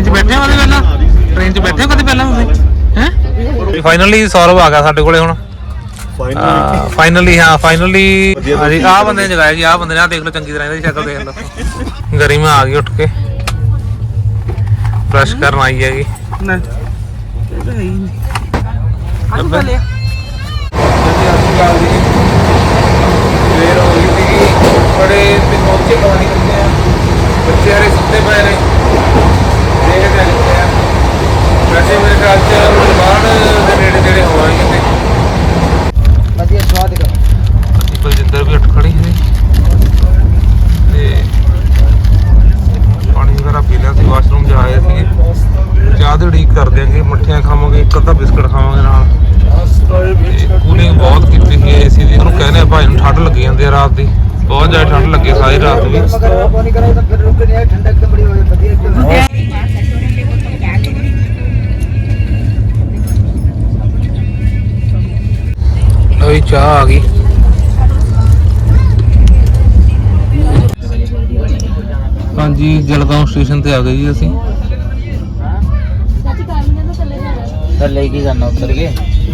Train 'ਚ ਬੈਠੇ ਹੋ ਕਦੇ ਪਹਿਲਾਂ? ਟ੍ਰੇਨ 'ਚ ਬੈਠੇ ਹੋ ਕਦੇ ਪਹਿਲਾਂ ਤੁਸੀਂ ਹੈ? ਫਾਈਨਲੀ ਸੌਰਵ ਆ ਗਿਆ ਸਾਡੇ ਕੋਲੇ ਹੁਣ। ਫਾਈਨਲੀ ਫਾਈਨਲੀ ਹਾਂ ਫਾਈਨਲੀ ਹਾਂਜੀ ਆਹ ਬੰਦੇ ਨੇ ਜਗਾਇਆ ਜੀ ਆਹ ਬੰਦੇ ਨੇ ਆਹ ਦੇਖ ਲਓ ਚੰਗੀ ਤਰ੍ਹਾਂ ਇਹਦੀ ਸ਼ਕਲ ਦੇਖ ਲਓ। ਗਰੀਮਾ ਆ ਗਈ ਉੱਠ ਕੇ। ਬ੍ਰਸ਼ ਕਰਨ ਆਈ ਹੈਗੀ। ਨਾ ਇਹ ਤਾਂ ਹੈ ਹੀ ਨਹੀਂ। ਅੱਜ ਅੱਬੇ। ਲਿਆ ਫੇਰ ਹੋ ਗਈ ਸੀਗੀ ਬੜੇ ਤੇ ਪਹੁੰਚੇ ਕਹਾਣੀ ਕਰਦੇ ਆ ਬੱਚੇ ਹਰੇ ਸੁੱਤੇ ਪਏ ਨੇ ਦੇਖਦੇ ਆ ਕਿੱਥੇ ਆ ਵੈਸੇ ਮੇਰੇ ਖਿਆਲ ਚ ਮੁਲਮਾਨ ਦੇ ਨੇੜੇ ਨੇੜੇ ਹੋਵਾਂਗੇ ਤੇ ਵਧੀਆ ਸਵਾਦ ਦਾ ਅਸੀਂ ਬਲਜਿੰਦਰ ਵੀ ਉੱਠ ਖੜੀ ਸੀ ਤੇ ਪਾਣੀ ਵਗੈਰਾ ਪੀ ਲਿਆ ਸੀ ਵਾਸ਼ਰੂਮ ਜਾ ਆਏ ਸੀ ਚਾਹ ਦੀ ਖਾਵਾਂਗੇ, ਮੱਠੀਆਂ ਖਾਵਾਂਗੇ, ਇੱਕ ਅੱਧਾ ਬਿਸਕਟ ਖਾਵਾਂਗੇ ਨਾਲ। ਕੂਲਿੰਗ ਬਹੁਤ ਕੀਤੀ ਹੈ ਏਸੀ ਦੀ। ਉਹਨੂੰ ਕਹਿੰਦੇ ਆ ਭਾਈ ਨੂੰ ਠੰਡ ਲੱਗੀ ਜਾਂਦੀ ਆ ਰਾਤ ਦੀ। ਬਹੁਤ ਜ਼ਿਆਦਾ ਠੰਡ ਲੱਗੀ ਸਾਰੀ ਰਾਤ ਵੀ ਨਵੀਂ ਚਾਹ ਆ ਗਈ। ਹਾਂਜੀ, ਜਲਗਾਉਂ ਸਟੇਸ਼ਨ ਤੇ ਆ ਗਏ ਜੀ ਅਸੀਂ। सर लेके जाना उतर के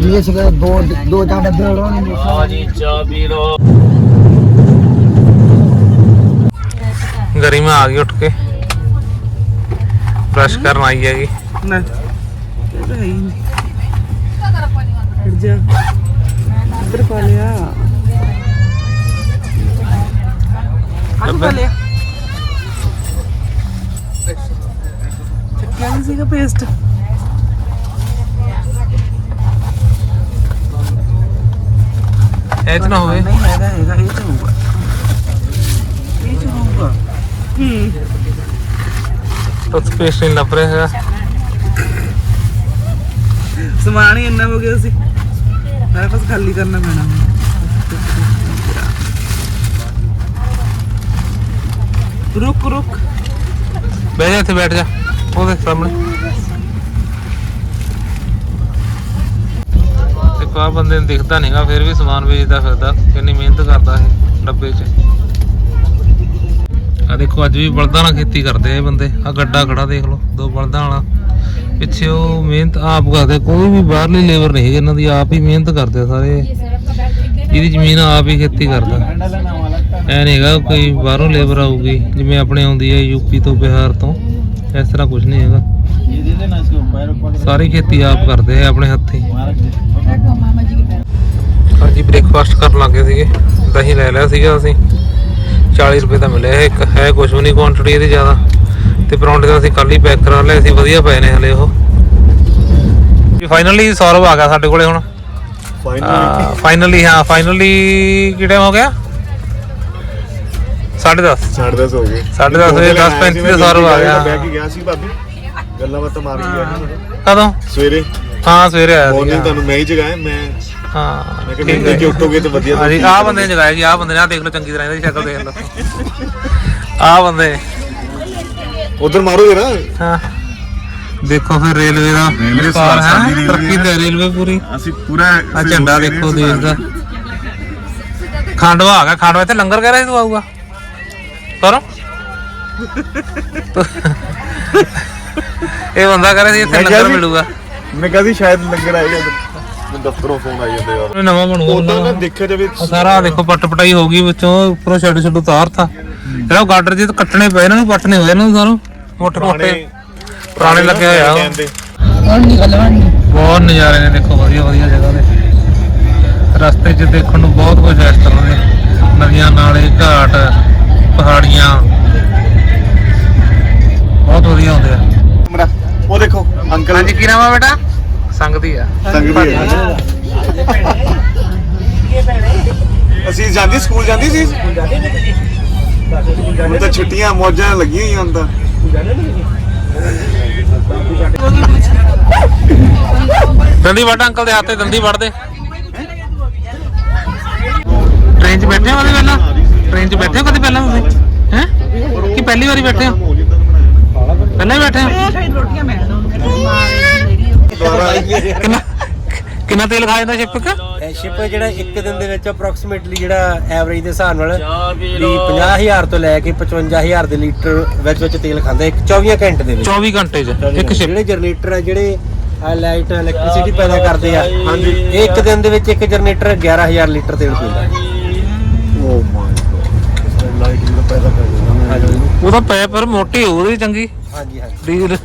ये सर दो दो ज़्यादा दे रहा हाँ जी चा पी गरी में आ गई उठ के ब्रश करना आई है कि पेस्ट ਹੋਵੇ। ਇਹ ਚ ਹੋਊਗਾ। ਹੂੰ ਉਸ ਪੇਸ਼ ਨਹੀਂ ਲੱਭ ਰਿਹਾ ਹੈਗਾ। ਸਮਾਨ ਹੀ ਇੰਨਾ ਹੋ ਗਿਆ ਸੀ। ਮੈਂ ਬਸ ਖਾਲੀ ਕਰਨਾ ਪੈਣਾ। ਰੁਕ ਰੁਕ। ਬਹਿ ਜਾ ਇੱਥੇ ਬੈਠ ਜਾ। ਉਹਦੇ ਸਾਹਮਣੇ। ਆ ਬੰਦੇ ਨੂੰ ਦਿਖਦਾ ਨਹੀਂਗਾ ਫਿਰ ਵੀ ਸਮਾਨ ਵੇਚਦਾ ਫਿਰਦਾ ਕਿੰਨੀ ਮਿਹਨਤ ਕਰਦਾ ਇਹ ਡੱਬੇ 'ਚ। ਆ ਦੇਖੋ, ਅੱਜ ਵੀ ਬਲਦਾਂ ਨਾਲ ਖੇਤੀ ਕਰਦੇ ਆ ਬੰਦੇ। ਆ ਗੱਡਾ ਖੜਾ, ਦੇਖ ਲਓ, ਦੋ ਬਲਦਾਂ ਵਾਲਾ। ਪਿੱਛੇ ਉਹ ਮਿਹਨਤ ਆਪ ਕਰਦੇ, ਕੋਈ ਵੀ ਬਾਹਰਲੀ ਲੇਬਰ ਨਹੀਂ ਹੈਗੀ, ਇਹਨਾਂ ਦੀ ਆਪ ਹੀ ਮਿਹਨਤ ਕਰਦੇ ਸਾਰੇ। ਇਹਦੀ ਜ਼ਮੀਨ ਆਪ ਹੀ ਖੇਤੀ ਕਰਦਾ। ਐ ਨਹੀਂ ਹੈਗਾ ਕੋਈ ਬਾਹਰੋਂ ਲੇਬਰ ਆਊਗੀ, ਜਿਵੇਂ ਆਪਣੇ ਆਉਂਦੀ ਹੈ ਯੂਪੀ ਤੋਂ ਬਿਹਾਰ ਤੋਂ, ਇਸ ਤਰ੍ਹਾਂ ਕੁਝ ਨਹੀਂ ਹੈਗਾ। ਸਾਰੀ ਖੇਤੀ ਆਪ ਕਰਦੇ ਆ ਆਪਣੇ ਹੱਥੀਂ। ਹਾਂਜੀ ਬ੍ਰੇਕਫਾਸਟ ਕਰਨ ਲੱਗੇ ਸੀਗੇ। ਦਹੀਂ ਲੈ ਲਿਆ ਸੀਗਾ ਅਸੀਂ। 40 ਰੁਪਏ ਦਾ ਮਿਲਿਆ ਇੱਕ। ਹੈ ਕੁਝ ਵੀ ਨਹੀਂ ਕੁਆਂਟੀਟੀ ਇਹਦੀ ਜ਼ਿਆਦਾ। ਤੇ ਪਰੌਂਠੇ ਤਾਂ ਅਸੀਂ ਕੱਲ ਹੀ ਪੈਕ ਕਰਾ ਲਏ ਸੀ। ਵਧੀਆ ਪਏ ਨੇ ਹਲੇ ਉਹ। ਜੀ ਫਾਈਨਲੀ ਸੌਰਵ ਆ ਗਿਆ ਸਾਡੇ ਕੋਲੇ ਹੁਣ। ਫਾਈਨਲੀ ਫਾਈਨਲੀ ਹਾਂ ਫਾਈਨਲੀ ਕੀ ਟਾਈਮ ਹੋ ਗਿਆ? 10:30 ਸਾਢੇ ਦਸ ਹੋ ਗਏ। ਸਾਢੇ ਦਸ ਵਜੇ, ਦਸ ਪੈਂਤੀ ਤੇ ਸੌਰਵ ਆ ਗਿਆ। ਕੇ ਗਿਆ ਸੀ ਭਾਬੀ। ਗੱਲਾਂ ਬਾਤਾਂ ਮਾਰ ਗਿਆ। ਕਦੋਂ? ਸਵੇਰੇ। ਹਾਂ ਸਵੇਰੇ ਆਇਆ ਮਾਰਨਿੰਗ ਤੁਹਾਨੂੰ ਮੈਂ ਹੀ ਜਗਾਇਆ ਮੈਂ ਹਾਂ ਮੈਂ ਕਿਹਾ ਠੀਕ ਨਹੀਂ ਕਿ ਹੈ ਉੱਠੋਗੇ ਤਾਂ ਵਧੀਆ ਹਾਂਜੀ ਆਹ ਬੰਦੇ ਨੇ ਜਗਾਇਆ ਜੀ ਆਹ ਬੰਦੇ ਨੇ ਆਹ ਦੇਖ ਲਓ ਚੰਗੀ ਤਰ੍ਹਾਂ ਇਹਦੀ ਸ਼ਕਲ ਦੇਖ ਲਓ। ਆਹ ਬੰਦੇ। ਉਧਰ ਮਾਰੋਗੇ ਨਾ? ਹਾਂ। ਦੇਖੋ ਫਿਰ ਰੇਲਵੇ ਦਾ ਰੇਲਵੇ ਸਾਡੀ ਰੇਲਵੇ ਤਰੱਕੀ ਤੇ ਰੇਲਵੇ ਪੂਰੀ। ਅਸੀਂ ਪੂਰਾ ਆ ਝੰਡਾ ਦੇਖੋ ਦੇਸ਼ ਦਾ। ਖਾਂਡਵਾ ਆ ਗਿਆ ਖਾਂਡਵਾ ਇੱਥੇ ਲੰਗਰ ਕਹਿ ਰਿਹਾ ਸੀ ਤੂੰ ਆਊਗਾ। ਕਰੋ। ਇਹ ਬੰਦਾ ਕਹ ਸੀ ਇੱਥੇ ਲੰਗਰ ਮਿਲੂਗਾ। ਮੈਂ ਕਹਿੰਦੀ ਸ਼ਾਇਦ ਲੰਗਰ ਆਏਗਾ। ਮੈਨੂੰ ਦਫ਼ਤਰੋਂ ਫੋਨ ਆਈ ਜਾਂਦੇ ਯਾਰ। ਨਵਾਂ ਉਦੋਂ ਸਾਰਾ ਦੇਖੋ ਪੱਟ ਪਟਾਈ ਹੋ ਗਈ ਵਿੱਚੋਂ ਉੱਪਰੋਂ ਛੱਡ ਛੱਡ ਉਤਾਰਤਾ ਜਿਹੜਾ ਉਹ ਗਾਡਰ ਜੇ ਕੱਟਣੇ ਪਏ ਇਹਨਾਂ ਨੂੰ ਪੱਟਨੇ ਹੋਏ ਇਹਨਾਂ ਨੂੰ ਸਾਨੂੰ ਮੋਟੇ ਮੋਟੇ ਪੁਰਾਣੇ ਲੱਗੇ ਹੋਏ ਉਹ। ਬਹੁਤ ਨਜ਼ਾਰੇ ਨੇ ਦੇਖੋ ਵਧੀਆ ਵਧੀਆ ਜਗ੍ਹਾ ਦੇ ਰਸਤੇ 'ਚ ਦੇਖਣ ਨੂੰ ਬਹੁਤ ਕੁਝ ਹੈ ਇਸ ਤਰ੍ਹਾਂ ਦੇ। ਨਦੀਆਂ ਨਾਲੇ ਘਾਟ ਪਹਾੜੀਆਂ। ਬਹੁਤ ਵਧੀਆ ਹੁੰਦੇ ਆ। ਉਹ ਦੇਖੋ ਅੰਕਲ। ਹਾਂਜੀ ਕੀ ਨਾਮ ਆ ਬੇਟਾ? ਸੰਗਦੀ ਆ। ਸੰਗਦੀ ਹੈ। ਅਸੀਂ ਜਾਂਦੀ ਸਕੂਲ ਜਾਂਦੀ ਸੀ? ਹੁਣ ਤਾਂ ਛੁੱਟੀਆਂ ਮੌਜਾਂ ਲੱਗੀਆਂ ਹੋਈਆਂ ਹੁਣ ਦੰਦੀ ਵੱਢ ਅੰਕਲ ਦੇ ਹੱਥ ਤੇ ਦੰਦੀ ਵੜਦੇ ਟ੍ਰੇਨ 'ਚ ਬੈਠੇ ਹੋ ਕਦੇ ਪਹਿਲਾਂ? ਟ੍ਰੇਨ 'ਚ ਬੈਠੇ ਹੋ ਕਦੇ ਪਹਿਲਾਂ ਤੁਸੀਂ? ਹੈ? ਕਿ ਪਹਿਲੀ ਵਾਰੀ ਬੈਠੇ ਹੋ? ਪਹਿਲਾਂ ਹੀ ਬੈਠੇ ਹੋ? ਰੋਟੀਆਂ ਕਿੰਨਾ ਕਿੰਨਾ ਤੇਲ ਖਾ ਜਾਂਦਾ ਸ਼ਿਪਕ ਸ਼ਿਪ ਜਿਹੜਾ ਇੱਕ ਦਿਨ ਦੇ ਵਿੱਚ ਅਪਰੋਕਸੀਮੇਟਲੀ ਜਿਹੜਾ ਐਵਰੇਜ ਦੇ ਹਿਸਾਬ ਨਾਲ ਵੀ 50000 ਤੋਂ ਲੈ ਕੇ 55000 ਦੇ ਲੀਟਰ ਵਿੱਚ ਵਿੱਚ ਤੇਲ ਖਾਂਦਾ ਇੱਕ 24 ਘੰਟੇ ਦੇ ਵਿੱਚ। 24 ਘੰਟੇ 'ਚ ਇੱਕ ਸ਼ਿਪ ਜਿਹੜੇ ਜਨਰੇਟਰ ਆ ਜਿਹੜੇ ਲਾਈਟ ਇਲੈਕਟ੍ਰਿਸਿਟੀ ਪੈਦਾ ਕਰਦੇ ਆ ਹਾਂਜੀ। ਇਹ ਇੱਕ ਦਿਨ ਦੇ ਵਿੱਚ ਇੱਕ ਜਨਰੇਟਰ 11000 ਲੀਟਰ ਤੇਲ ਪੀਂਦਾ। ਓ ਮਾਈ ਗॉड ਲਾਈਟ ਵੀ ਪੈਦਾ ਕਰ ਦਿੰਦਾ। ਹਾਂਜੀ। ਉਹਦਾ ਪੈ ਪਰ ਮੋਟੀ ਹੋਊ ਉਹਦੀ ਚੰਗੀ। ਹਾਂਜੀ ਹਾਂਜੀ। ਡੀਜ਼ਲ।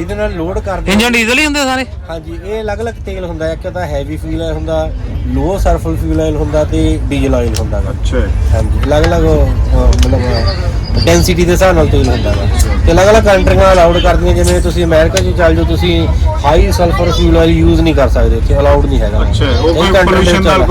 ਜਿਹਦੇ ਨਾਲ ਲੋਡ ਕਰਦੇ ਇੰਜਨ ਡੀਜ਼ਲ ਹੀ ਹੁੰਦੇ ਸਾਰੇ? ਹਾਂਜੀ ਇਹ ਅਲੱਗ-ਅਲੱਗ ਤੇਲ ਹੁੰਦਾ ਹੈ ਇੱਕ ਤਾਂ ਹੈਵੀ ਫਿਊਲ ਆਇਲ ਹੁੰਦਾ ਲੋ ਸਰਫਲ ਫਿਊਲ ਆਇਲ ਹੁੰਦਾ ਤੇ ਡੀਜ਼ਲ ਆਇਲ ਹੁੰਦਾ। ਗਾ ਅੱਛਾ। ਹਾਂਜੀ ਅਲੱਗ-ਅਲੱਗ ਅਹ, ਮਤਲਬ ਡੈਂਸਿਟੀ ਦੇ ਹਿਸਾਬ ਨਾਲ ਤੇਲ ਹੁੰਦਾ ਵਾ। ਤੇ ਅਲੱਗ-ਅਲੱਗ ਕੰਟਰੀਆਂ ਅਲਾਉਡ ਕਰਦੀਆਂ ਜਿਵੇਂ ਤੁਸੀਂ ਅਮਰੀਕਾ 'ਚ ਚੱਲ ਜਾਓ ਤੁਸੀਂ high sulphur fuel oil use ਨਹੀਂ ਕਰ ਸਕਦੇ ਉੱਥੇ ਅਲਾਉਡ ਨਹੀਂ ਹੈਗਾ। ਅੱਛਾ, ਉਹ ਕਈ ਨਾਲ।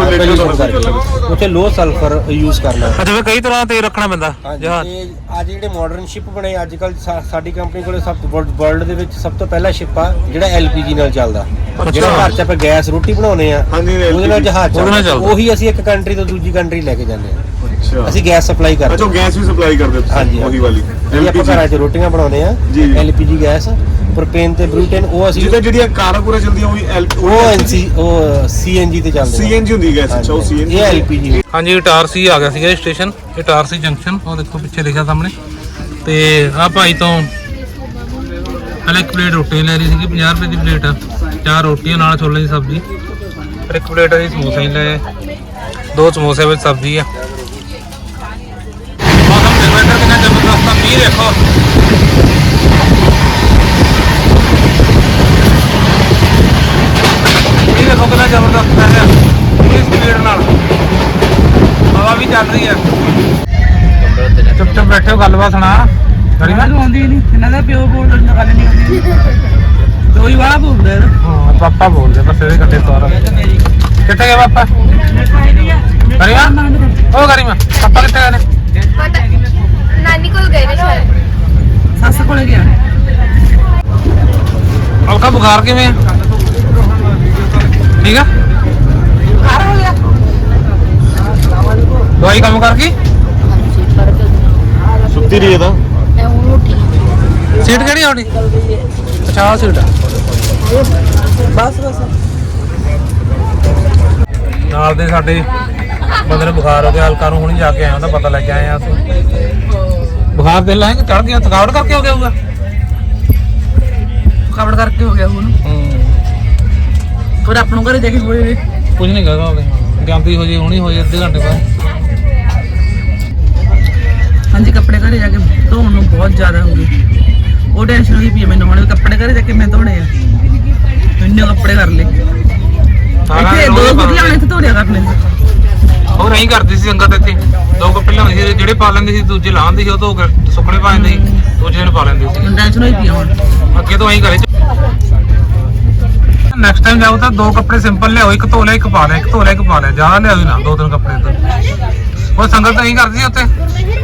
ਉੱਥੇ ਲੋ ਸਲਫਰ ਯੂਜ਼ ਕਰਨਾ। ਅੱਛਾ ਵੀ ਕਈ ਤਰ੍ਹਾਂ ਤੇਲ ਰੱਖਣਾ ਪੈਂਦਾ ਹਾਂਜੀ ਜਹਾਜ਼। ਤੇ ਅੱਜ ਜਿਹੜੇ ਮਾਡਰਨ ਸ਼ਿਪ ਬਣੇ ਅੱਜ ਕੱਲ ਸਾਡੀ ਕੰਪਨੀ ਕੋਲੇ ਸਭ ਤੋਂ ਵਰਲਡ ਦੇ ਵਿੱਚ ਸਭ ਤੋਂ ਪਹਿਲਾ ਸ਼ਿਪ ਆ ਜਿਹੜਾ ਐਲਪੀਜੀ ਨਾਲ ਚੱਲਦਾ। ਜਿਹੜਾ ਘਰ 'ਚ ਆਪਾਂ ਗੈਸ ਰੋਟੀ ਬਣਾਉਨੇ ਆ ਉਹਦੇ ਨਾਲ ਜਹਾਜ਼ ਉਹਦੇ ਨਾਲ ਚੱਲਦਾ। ਚੱਲਦਾ। ਉਹੀ ਅਸੀਂ ਇੱਕ ਕੰਟਰੀ ਤੋਂ ਦੂਜੀ ਕੰਟਰੀ ਲੈ ਕੇ ਜਾਂਦੇ ਆ। ਅੱਛਾ। ਅਸੀਂ ਗੈਸ ਸਪਲਾਈ ਕਰਦੇ ਅੱਛਾ ਗੈਸ ਵੀ ਸਪਲਾਈ ਕਰਦੇ ਤੁਸੀਂ ਹਾਂਜੀ ਉਹੀ ਵਾਲੀ। ਜਿਹੜੀ ਆਪਾਂ ਘਰਾਂ 'ਚ ਰੋਟੀਆਂ ਬਣਾਉਨੇ ਆ ਜੀ। ਐਲਪੀਜੀ ਗੈਸ ਪ੍ਰੋਪੇਨ ਤੇ ਬਰੂਟੇਨ ਉਹ ਅਸੀਂ ਜਿਹਦੇ ਜਿਹੜੀਆਂ ਕਾਰਾਂ ਪੂਰਾ ਚੱਲਦੀਆਂ ਉਹੀ ਐਲ ਉਹ ਐਨਸੀ ਉਹ ਸੀਐਨਜੀ ਤੇ ਚੱਲਦੇ ਆ। ਸੀਐਨਜੀ ਹੁੰਦੀ ਗੈਸ ਅੱਛਾ ਉਹ ਸੀਐਨਜੀ ਇਹ ਐਲਪੀਜੀ ਹਾਂਜੀ ਇਟਾਰਸੀ ਆ ਗਿਆ ਸੀਗਾ ਸਟੇਸ਼ਨ ਇਟਾਰਸੀ ਜੰਕਸ਼ਨ ਉਹ ਦੇਖੋ ਪਿੱਛੇ ਲਿਖਿਆ ਸਾਹਮਣੇ। ਤੇ ਆ ਭਾਈ ਤੋਂ ਪਹਿਲਾਂ ਇੱਕ ਪਲੇਟ ਰੋਟੀ ਲੈ ਰਹੀ ਸੀਗੀ 50 ਰੁਪਏ ਦੀ ਪਲੇਟ ਆ। ਚਾਰ ਰੋਟੀਆਂ ਨਾਲ ਛੋਲੇ ਦੀ ਸਬਜ਼ੀ। ਫਿਰ ਇੱਕ ਪਲੇਟ ਅਸੀਂ ਸਮੋਸੇ ਹੀ ਲਏ ਦੋ ਸਮੋਸੇ ਵਿੱਚ ਸਬਜ਼ੀ ਆ। ਦੇਖੋ ਮੀਂਹ ਦੇਖੋ ਕਿੰਨਾ ਜ਼ਬਰਦਸਤ ਹੈ ਪੂਰੀ ਸਪੀਡ ਨਾਲ ਹਵਾ ਵੀ ਚੱਲ ਰਹੀ ਹੈ ਚੁੱਪ ਚੁੱਪ ਬੈਠੇ ਗੱਲਬਾਤ ਸੁਣਾ ਕਰੀ ਨਾ ਆਉਂਦੀ ਨਹੀਂ ਇਹਨਾਂ ਦਾ ਪਿਓ ਬੋਲਣ ਦਾ ਗੱਲ ਨਹੀਂ ਆਉਂਦੀ ਕੋਈ ਵਾਲਾ ਬੋਲਦਾ ਹੈ ਹਾਂ ਪਾਪਾ ਬੋਲਦੇ ਬਸ ਇਹਦੇ ਕੱਟੇ ਸਵਾਰ ਕਿੱਥੇ ਗਿਆ ਪਾਪਾ ਕਰੀਮਾ ਉਹ ਕਰੀਮਾ ਪਾਪਾ ਕਿੱਥੇ ਗਏ ਨੇ ਨਾਨੀ ਕੋਲ ਗਏ ਨੇ ਸ਼ਾਇਦ। ਸੱਸ ਕੋਲੇ ਗਿਆ। ਅਲਕਾ ਬੁਖਾਰ ਕਿਵੇਂ ਆ? ਠੀਕ ਆ? ਦਵਾਈ ਕੰਮ ਕਰ ਗਈ? ਸੁੱਤੀ ਰਹੀ ਹੈ ਤਾਂ। ਸੀਟ ਕਿਹੜੀ ਆਉਣੀ ਅੱਛਾ ਆਹ ਸੀਟ ਆ। ਬਸ ਬਸ। ਨਾਲ ਦੇ ਸਾਡੇ ਬੰਦੇ ਨੂੰ ਬੁਖਾਰ ਹੋ ਗਿਆ ਹਲਕਾ ਨੂੰ ਹੁਣੀ ਜਾ ਕੇ ਆਇਆ ਉਹਦਾ ਪਤਾ ਲੈ ਕੇ ਆਏ ਆ ਅਸੀਂ। ਬੁਖਾਰ ਦੇ ਲਾਂਗੇ ਚੜ ਗਿਆ ਥਕਾਵਟ ਕਰਕੇ ਹੋ ਗਿਆ ਹੋਊਗਾ। ਕਵੜ ਕਰਕੇ ਹੋ ਗਿਆ ਹੁਣ ਫਿਰ ਆਪ ਨੂੰ ਘਰੇ ਜਾ ਕੇ ਹੋਏ ਕੁਝ ਨਹੀਂ ਕਹਦਾ ਉਹਦੇ ਜਾਂਦੀ ਹੋ ਜੇ ਹੁਣੀ ਹੋ ਜੇ ਅੱਧੇ ਘੰਟੇ ਬਾਅਦ। ਹਾਂਜੀ ਕੱਪੜੇ ਘਰੇ ਜਾ ਕੇ ਧੋਣ ਨੂੰ ਬਹੁਤ ਜ਼ਿਆਦਾ ਹੋ ਗਈ। ਉਹ ਟੈਨਸ਼ਨ ਹੋਈ ਪਈ ਮੈਨੂੰ ਹੁਣ ਕੱਪੜੇ ਘਰੇ ਜਾ ਕੇ ਮੈਂ ਧੋਣੇ ਆ। ਇੰਨੇ ਕੱਪੜੇ ਕਰ ਲਏ। ਇੱਥੇ ਦੋ ਗੁੱਡੀਆਂ ਨੇ ਇੱਥੇ ਧੋੜਿਆ ਕਰਨੇ ਉਹ ਨਹੀਂ ਕਰਦੀ ਸੀ ਸੰਗਤ ਇੱਥੇ। ਜਿਹੜੇ ਪਾ ਲੈਂਦੀ ਸੀ ਦੂਜੇ ਲਾਉਂਦੀ ਸੀ ਉਹ ਧੋ ਕੇ ਸੁੱਕਣੇ ਪਾ ਲੈਂਦੀ ਸੀ ਦੂਜੇ ਨੂੰ ਪਾ ਲੈਂਦੀ ਸੀ। ਟੈਨਸ਼ਨ ਹੋਈ ਪਈ ਹੁਣ। ਅੱਗੇ ਤੋਂ ਐਂ ਕਰੇ ਨੈਕਸਟ ਟਾਈਮ ਜਾਓ ਤਾਂ ਦੋ ਕੱਪੜੇ ਸਿੰਪਲ ਲਿਆਓ ਇੱਕ ਧੋ ਲਿਆ ਇੱਕ ਪਾ ਲਿਆ ਇੱਕ ਧੋ ਲਿਆ ਇੱਕ ਪਾ ਲਿਆ ਜ਼ਿਆਦਾ ਲਿਆਓ ਨਾ ਦੋ ਤਿੰਨ ਕੱਪੜੇ ਤਾਂ। ਉਹ ਸੰਗਤ ਤਾਂ ਨਹੀਂ ਕਰਦੀ ਸੀ ਉੱਥੇ।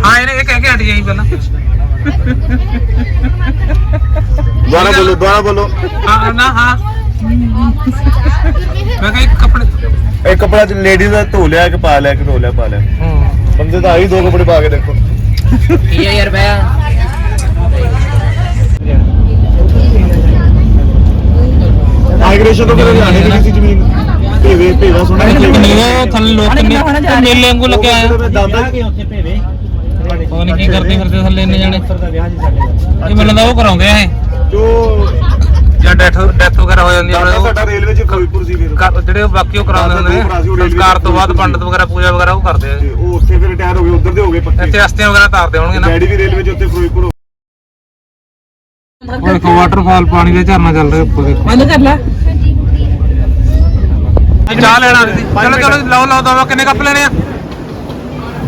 ਹਾਂ ਇਹਨੇ ਇਹ ਕਹਿ ਕੇ ਹਟੀ ਜਾਈ ਪਹਿਲਾਂ। ਦੁਬਾਰਾ ਬੋਲੋ ਦੁਬਾਰਾ ਬੋਲੋ। ਹਾਂ ਨਾ ਹਾਂ। ਮੈਂ ਕਿਹਾ ਇੱਕ ਕੱਪੜੇ ਇੱਕ ਕੱਪੜਾ ਲੇਡੀਜ਼ ਦਾ ਧੋ ਲਿਆ ਇੱਕ ਪਾ ਲਿਆ ਇੱਕ ਧੋ ਲਿਆ ਪਾ ਲਿਆ। ਹੂੰ। ਬੰਦੇ ਤਾਂ ਆਹੀ ਦੋ ਕੱਪੜੇ ਪਾ ਕੇ ਦੇਖੋ। ਕੀ ਹੈ ਯਾਰ ਬੈ ਮਾਈਗ੍ਰੇਸ਼ਨ ਤੋਂ ਕਦੇ ਜਾਣੇ ਨਹੀਂ ਸੀ ਜ਼ਮੀਨ। ਭੇਵੇ ਭੇਵਾ ਸੁਣਿਆ ਉਹ ਥੱਲੇ ਲੋਕ ਕਿੰਨੇ ਮੇਲੇ ਵਾਂਗੂ ਲੱਗਿਆ ਆ। ਦਾਦਾ ਉੱਥੇ ਭੇਵੇ ਪਤਾ ਨਹੀਂ ਕੀ ਕਰਦੇ ਫਿਰਦੇ ਥੱਲੇ ਇੰਨੇ ਜਾਣੇ। ਦਾ ਵਿਆਹ ਜੀ ਸਾਡੇ ਇਹ ਮੈਨੂੰ ਲੱਗਦਾ ਉਹ ਕਰਾਉਂਦੇ ਆ ਇਹ। ਜੋ ਜਾਂ ਡੈਥ ਡੈਥ ਵਗੈਰਾ ਹੋ ਜਾਂਦੀ ਆ ਦਾਦਾ ਸਾਡਾ ਰੇਲਵੇ ਚ ਫਿਰੋਜ਼ਪੁਰ ਸੀ ਫਿਰ। ਜਿਹੜੇ ਉਹ ਬਾਕੀ ਉਹ ਕਰਾਉਂਦੇ ਹੁੰਦੇ ਨੇ। ਸੰਸਕਾਰ ਤੋਂ ਬਾਅਦ ਪੰਡਤ ਵਗੈਰਾ ਪੂਜਾ ਵਗੈਰਾ ਉਹ ਕਰਦੇ ਆ। ਤੇ ਉਹ ਉੱਥੇ ਫਿਰ ਰਿਟਾਇਰ ਹੋ ਗਏ ਉਧਰ ਦੇ ਹੋ ਗਏ ਪੱਕੇ। ਇੱਥੇ ਅਸਤੀਆਂ ਵਗੈਰਾ ਤਾਰਦੇ ਹੋਣਗੇ ਨਾ। ਡੈਡੀ ਵੀ ਰੇਲਵੇ ਚ ਉੱਥੇ ਫਿਰੋਜ਼ਪੁਰ ਹੋ ਉਹ ਵਾਟਰਫਾਲ ਪਾਣੀ ਦਾ ਝਰਨਾ ਚੱਲ ਰਿਹਾ ਉੱਪਰ ਦੇਖੋ। ਬੰਦ ਕਰ ਲੈ। ਚਾਹ ਲੈਣਾ ਸੀ। ਚਲੋ ਚਲੋ ਲਓ ਲਓ ਦਵਾ ਕਿੰਨੇ ਕੱਪ ਲੈਣੇ ਆ?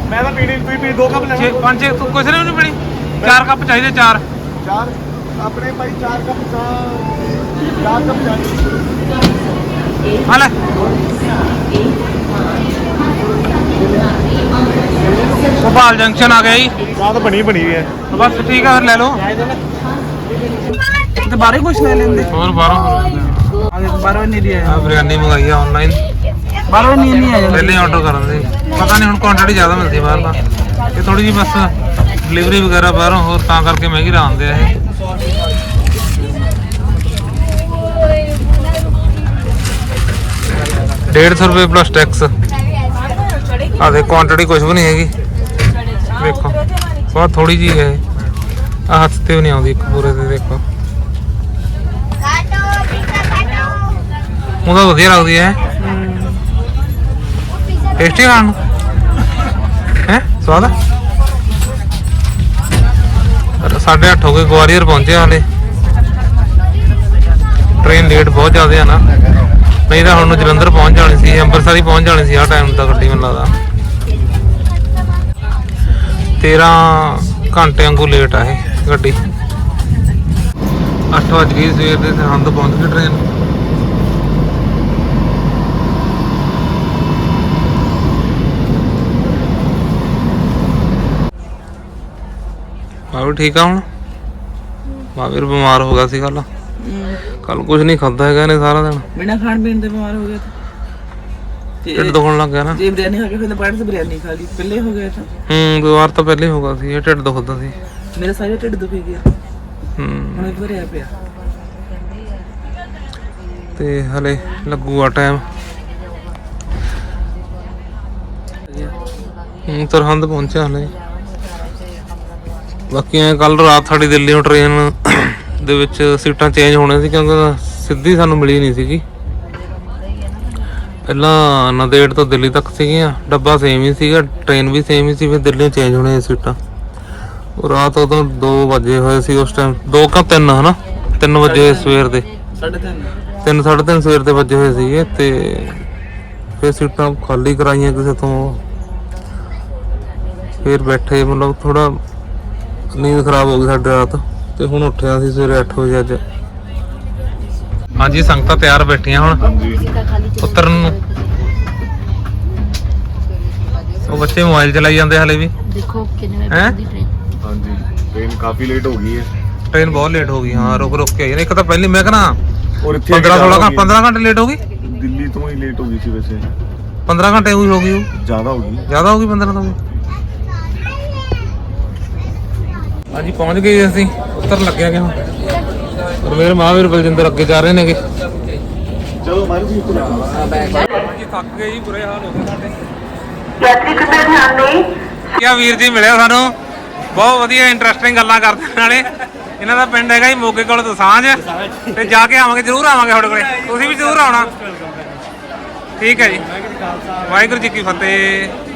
ਮੈਂ ਤਾਂ ਪੀਣੀ ਤੁਸੀਂ ਪੀ ਦੋ ਕੱਪ ਛੇ ਪੰਜ ਛੇ ਕੁਛ ਨੇ ਨਹੀਂ ਪੀਣੀ? ਚਾਰ ਕੱਪ ਚਾਹੀਦੇ ਚਾਰ। ਚਾਰ ਆਪਣੇ ਭਾਈ ਚਾਰ ਕੱਪ ਚਾਹ। ਲੈ। ਭੋਪਾਲ ਜੰਕਸ਼ਨ ਆ ਗਿਆ ਜੀ। ਚਾਹ ਤਾਂ ਬਣੀ ਬਣੀ ਹੈ। ਬਸ ਠੀਕ ਆ ਫਿਰ ਲੈ ਲਓ। ਤੇ ਬਾਰੇ ਕੁਝ ਲੈ ਲੈਂਦੇ। ਹੋਰ ਬਾਹਰੋਂ ਆਗੇ ਬਾਹਰੋਂ ਨਹੀਂ ਲਿਆ ਆ ਬਿਰਿਆਨੀ ਮੰਗਾਈ ਆ ਆਨਲਾਈਨ ਬਾਹਰੋਂ ਨਹੀਂ ਨਹੀਂ ਆ ਪਹਿਲੇ ਆਰਡਰ ਕਰਨ ਦੇ। ਪਤਾ ਨਹੀਂ ਹੁਣ ਕੁਆਂਟੀਟੀ ਜ਼ਿਆਦਾ ਮਿਲਦੀ ਬਾਹਰ ਦਾ। ਇਹ ਥੋੜੀ ਜਿਹੀ ਬਸ ਡਿਲੀਵਰੀ ਵਗੈਰਾ ਬਾਹਰੋਂ ਹੋਰ ਤਾਂ ਕਰਕੇ ਮਹਿੰਗੀ ਲਾਉਂਦੇ ਆ ਇਹ। 150 ਰੁਪਏ ਪਲੱਸ ਟੈਕਸ ਆ ਦੇ ਕੁਆਂਟੀਟੀ ਕੁਝ ਵੀ ਨਹੀਂ ਹੈਗੀ। ਦੇਖੋ ਬਹੁਤ ਥੋੜੀ ਜੀ ਹੈ ਆ ਹੱਥ ਤੇ ਵੀ ਨਹੀਂ ਆਉਂਦੀ ਇੱਕ ਪੂਰੇ ਤੇ ਦੇਖੋ। ਉਹਦਾ ਵਧੀਆ ਲੱਗਦੀ ਹੈ। ਟੇਸਟੀ ਖਾਣ ਨੂੰ। ਹੈ, ਸਵਾਦ ਸਾਢੇ ਅੱਠ ਹੋ ਗਏ, ਗਵਾਲੀਅਰ ਪਹੁੰਚੇ ਹਾਲੇ। ਟ੍ਰੇਨ ਲੇਟ ਬਹੁਤ ਜ਼ਿਆਦਾ ਆ ਨਾ। ਨਹੀਂ ਤਾਂ ਹੁਣ ਨੂੰ ਜਲੰਧਰ ਪਹੁੰਚ ਜਾਣੀ ਸੀ, ਅੰਮ੍ਰਿਤਸਰ ਹੀ ਪਹੁੰਚ ਜਾਣੀ ਸੀ ਆ ਟਾਈਮ ਦਾ ਗੱਡੀ ਮੈਨੂੰ ਲੱਗਦਾ। 13 ਘੰਟੇ ਵਾਂਗੂ ਲੇਟ ਆ ਇਹ ਗੱਡੀ। 8 ਵਜ ਗਈ ਸਵੇਰ ਦੇ ਸਰਹੰਦ ਪਹੁੰਚ ਗਈ ਟ੍ਰੇਨ ਮਾਵੀਰ ਠੀਕ ਆ ਹੁਣ? ਮਾਵੀਰ ਬਿਮਾਰ ਹੋ ਗਿਆ ਸੀ ਕੱਲ ਕੱਲ ਕੁਝ ਨਹੀਂ ਖਾਦਾ ਹੈਗਾ ਇਹਨੇ ਸਾਰਾ ਦਿਨ। ਬਿਨਾ ਖਾਣ ਪੀਣ ਦੇ ਬਿਮਾਰ ਹੋ ਗਿਆ ਤੇ। ਢਿੱਡ ਦੁਖਣ ਲੱਗ ਗਿਆ ਨਾ। ਜੇ ਬਿਰਿਆਨੀ ਖਾ ਕੇ ਫਿਰ ਬਾਅਦ ਚ ਬਿਰਿਆਨੀ ਖਾ ਲਈ ਪਹਿਲੇ ਹੋ ਗਿਆ ਤਾਂ। ਹੂੰ ਬਿਮਾਰ ਤਾਂ ਪਹਿਲੇ ਹੋ ਗਿਆ ਸੀ ਇਹ ਢਿੱਡ ਦੁਖਦਾ ਸੀ। ਮੇਰਾ ਸਾਰਾ ਢਿੱਡ ਦੁਖੀ ਗਿਆ। ਹੂੰ। ਹੁਣ ਭਰਿਆ ਪਿਆ। ਤੇ ਹਲੇ ਲੱਗੂਗਾ ਟਾਈਮ ਹੂੰ ਸਰਹੰਦ ਪਹੁੰਚਿਆ ਹਲੇ। ਬਾਕੀ ਐ ਕੱਲ ਰਾਤ ਸਾਡੀ ਦਿੱਲੀ ਟ੍ਰੇਨ ਦੇ ਵਿੱਚ ਸੀਟਾਂ ਚੇਂਜ ਹੋਣੀਆਂ ਸੀ ਕਿਉਂਕਿ ਸਿੱਧੀ ਸਾਨੂੰ ਮਿਲੀ ਨਹੀਂ ਸੀਗੀ। ਪਹਿਲਾਂ ਨੰਦੇੜ ਤੋਂ ਦਿੱਲੀ ਤੱਕ ਸੀਗੀਆਂ ਡੱਬਾ ਸੇਮ ਹੀ ਸੀਗਾ ਟ੍ਰੇਨ ਵੀ ਸੇਮ ਹੀ ਸੀ ਫਿਰ ਦਿੱਲੀ ਚੇਂਜ ਹੋਣੀਆਂ ਸੀਟਾਂ। ਉਹ ਰਾਤ ਉਦੋਂ 2 ਵਜੇ ਹੋਏ ਸੀ ਉਸ ਟਾਈਮ 2 ਕਾ 3 ਹਨਾ 3 ਵਜੇ ਸਵੇਰ ਦੇ। ਸਾਢੇ ਤਿੰਨ। ਤਿੰਨ ਸਾਢੇ ਤਿੰਨ ਸਵੇਰ ਦੇ ਵੱਜੇ ਹੋਏ ਸੀਗੇ ਤੇ ਫਿਰ ਸੀਟਾਂ ਖਾਲੀ ਕਰਾਈਆਂ ਕਿਸੇ ਤੋਂ। ਫਿਰ ਬੈਠੇ ਮਤਲਬ ਥੋੜਾ ਨੀਂਦ ਖਰਾਬ ਹੋ ਗਈ ਸਾਡੀ ਰਾਤ। ਤੇ ਹੁਣ ਉੱਠਿਆ ਸੀ ਸਵੇਰੇ 8 ਵਜੇ ਅੱਜ। ਹਾਂਜੀ ਸੰਗਤਾਂ ਤਿਆਰ ਬੈਠੀਆਂ ਹੁਣ। ਉਤਰਨ ਨੂੰ। ਉਹ ਬੱਚੇ ਮੋਬਾਈਲ ਚਲਾਈ ਜਾਂਦੇ ਹਲੇ ਵੀ। ਦੇਖੋ ਕਿੰਨੇ? ਵਜੇ ਦੀ ਟ੍ਰੇਨ ਹਾਂਜੀ। ਟ੍ਰੇਨ ਕਾਫੀ ਲੇਟ ਹੋ ਗਈ ਹੈ। ਟ੍ਰੇਨ ਬਹੁਤ ਲੇਟ ਹੋ ਗਈ ਹਾਂ ਰੁਕ ਰੁਕ ਕੇ ਆਈ ਨਾ ਇੱਕ ਤਾਂ ਪਹਿਲੀ ਮੈਂ ਕਹਣਾ ਔਰ ਇੱਥੇ 15 16 ਘੰਟੇ 15 ਘੰਟੇ ਲੇਟ ਹੋ ਗਈ? ਦਿੱਲੀ ਤੋਂ ਹੀ ਲੇਟ ਹੋ ਗਈ ਸੀ ਵੈਸੇ। 15 ਘੰਟੇ ਹੋਈ ਹੋ ਗਈ ਉਹ। ਜ਼ਿਆਦਾ ਹੋ ਗਈ। ਜ਼ਿਆਦਾ ਹੋ ਗਈ 15 ਤੋਂ ਵੀ ਹਾਂਜੀ ਪਹੁੰਚ ਗਏ ਅਸੀਂ। ਉੱਤਰ ਲੱਗਿਆ ਕਿ ਹੁਣ। ਔਰ ਮੇਰੇ ਮਹਾਵੀਰ ਬਲਜਿੰਦਰ ਅੱਗੇ ਜਾ ਰਹੇ ਨੇਗੇ। ਚਲੋ ਮਾਰੂ ਜੀ ਉੱਪਰ ਹਾਂਜੀ ਥੱਕ ਗਏ ਜੀ ਬੁਰੇ ਹਾਲ ਹੋ ਗਏ ਸਾਡੇ। ਯਾਤਰੀ ਕਿਤੇ ਧਿਆਨ ਨਹੀਂ ਕੀ ਵੀਰ ਜੀ ਮਿਲਿਆ ਸਾਨੂੰ। ਬਹੁਤ ਵਧੀਆ ਇੰਟਰਸਟਿੰਗ ਗੱਲਾਂ ਕਰਦੇ ਨਾਲੇ। ਇਹਨਾਂ ਦਾ ਪਿੰਡ ਹੈਗਾ ਜੀ ਮੋਗੇ ਕੋਲ ਦਸਾਂਝ ਤੇ ਜਾ ਕੇ ਆਵਾਂਗੇ ਜ਼ਰੂਰ ਆਵਾਂਗੇ ਤੁਹਾਡੇ ਕੋਲੇ। ਤੁਸੀਂ ਵੀ ਜ਼ਰੂਰ ਆਉਣਾ। ਠੀਕ ਹੈ ਜੀ। ਵਾਹਿਗੁਰੂ ਜੀ ਕੀ ਫਤਿਹ।